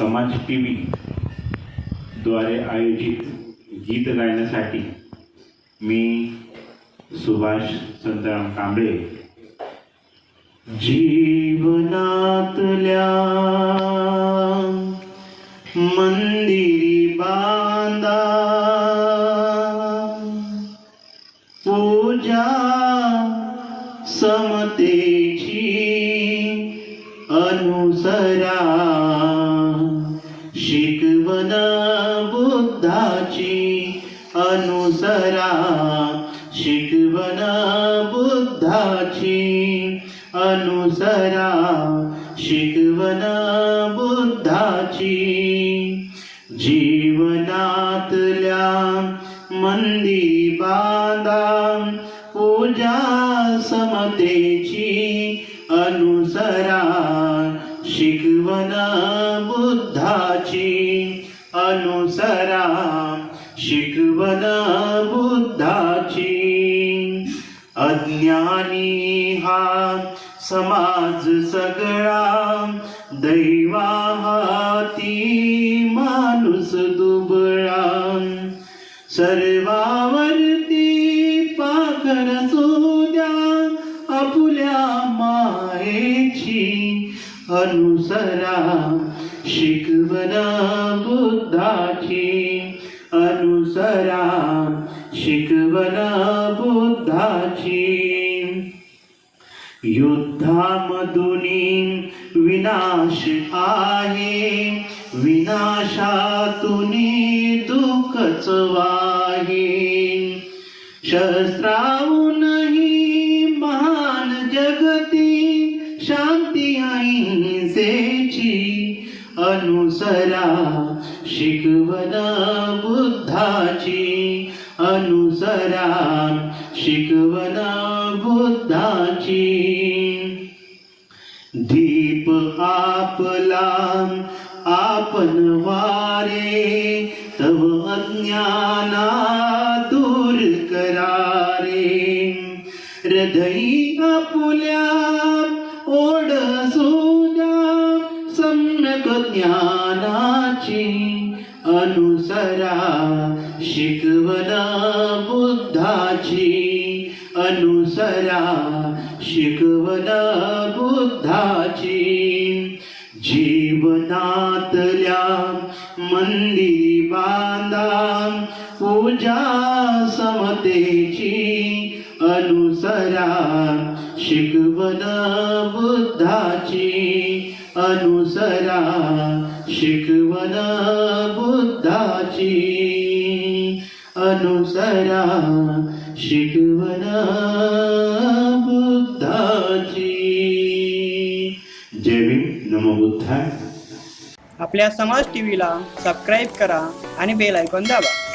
समाज T V द्वारे आयोजित गीत गायनासाठी मी सुभाष संतराम कांबळे. जीवनातल्या मंदिरी बांधा पूजा समतेची शिकवण बुद्धाची अनुसरा. शिकवण बुद्धाची अनुसरा. शिकवण बुद्धाची जीवनातल्या मंदी बांधा. पूजा समतेची अनुसरा. शिकवण बुद्धाची अनुसरा. शिकवण बुद्धाची अज्ञानी हा समाज सगळा. दैवा हाती माणूस दुबळा. सर्वावरती पाखर सोद्या आपुल्या मायेची अनुसरा शिकवना बुद्धाची अनुसरा शिकवना बुद्धाची. युद्धामधुनी विनाश आहे विनाशातून दुःखच वाहे. शस्त्राहूनही शांती अहिंसेची अनुसरा शिकवण बुद्धाची अनुसरा शिकवण बुद्धाची. दीप आपला आपण वारे तव अज्ञाना दूर करारे. हृदयी आपुल्या सम्यक ज्ञानाची अनुसरा शिकवण बुद्धाची अनुसरा शिकवण बुद्धाची. जीवनातल्या मंदिरी बांधा पूजा समतेची अनुसरा शिकवण बुद्धाची. अनुसरा शिकवण बुद्धाची. अनुसरा शिकवण बुद्धाची. जय भीम. नमो बुद्धाय. आपल्या समाज टी व्हीला सबस्क्राईब करा आणि बेल ऐकून दाबा.